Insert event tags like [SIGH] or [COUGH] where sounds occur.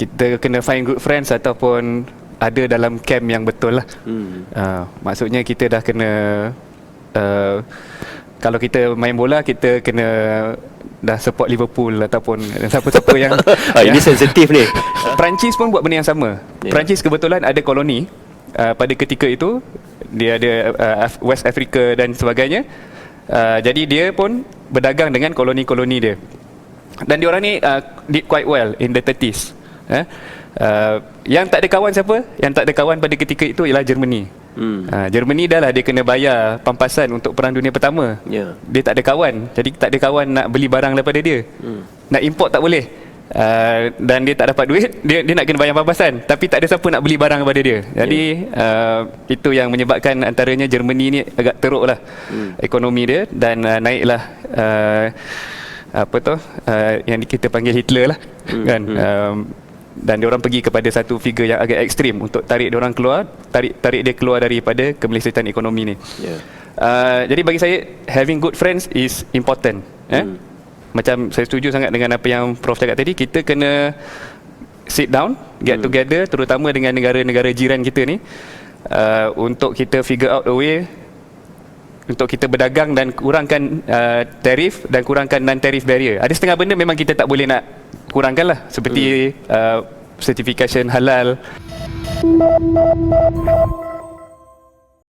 kita kena find good friends ataupun ada dalam camp yang betul lah. Hmm. Uh, maksudnya kita dah kena uh, kalau kita main bola kita kena dah support Liverpool ataupun siapa-siapa yang [LAUGHS] Ah, ini sensitif ni. [LAUGHS] Perancis pun buat benda yang sama. Yeah. Perancis kebetulan ada koloni uh, pada ketika itu dia ada uh, West Africa dan sebagainya. Uh, jadi dia pun berdagang dengan koloni-koloni dia. Dan diorang ni uh, did quite well in the 30s. Eh? Uh, yang tak ada kawan siapa? Yang tak ada kawan pada ketika itu ialah Germany. Hmm. Uh, Germany dah lah dia kena bayar pampasan untuk perang dunia pertama. Ya. Dia tak ada kawan. Jadi tak ada kawan nak beli barang daripada dia. Hmm. Nak import tak boleh. Uh, dan dia tak dapat duit, [LAUGHS] dia dia nak kena bayar pampasan. Tapi tak ada siapa nak beli barang daripada dia. Jadi uh, itu yang menyebabkan antaranya Germany ni agak teruk lah Hmm. ekonomi dia dan uh, naiklah uh, apa tu uh, yang kita panggil Hitler lah Hmm, kan. hmm. Um, dan dia orang pergi kepada satu figure yang agak ekstrim untuk tarik dia orang keluar, tarik tarik dia keluar daripada kemelesetan ekonomi ni. Ya. Uh, jadi bagi saya having good friends is important eh Hmm. macam saya setuju sangat dengan apa yang prof cakap tadi kita kena sit down get Hmm. together terutama dengan negara-negara jiran kita ni uh, untuk kita figure out a way untuk kita berdagang dan kurangkan uh, tarif dan kurangkan non tarif barrier. Ada setengah benda memang kita tak boleh nak kurangkan lah seperti uh, certification halal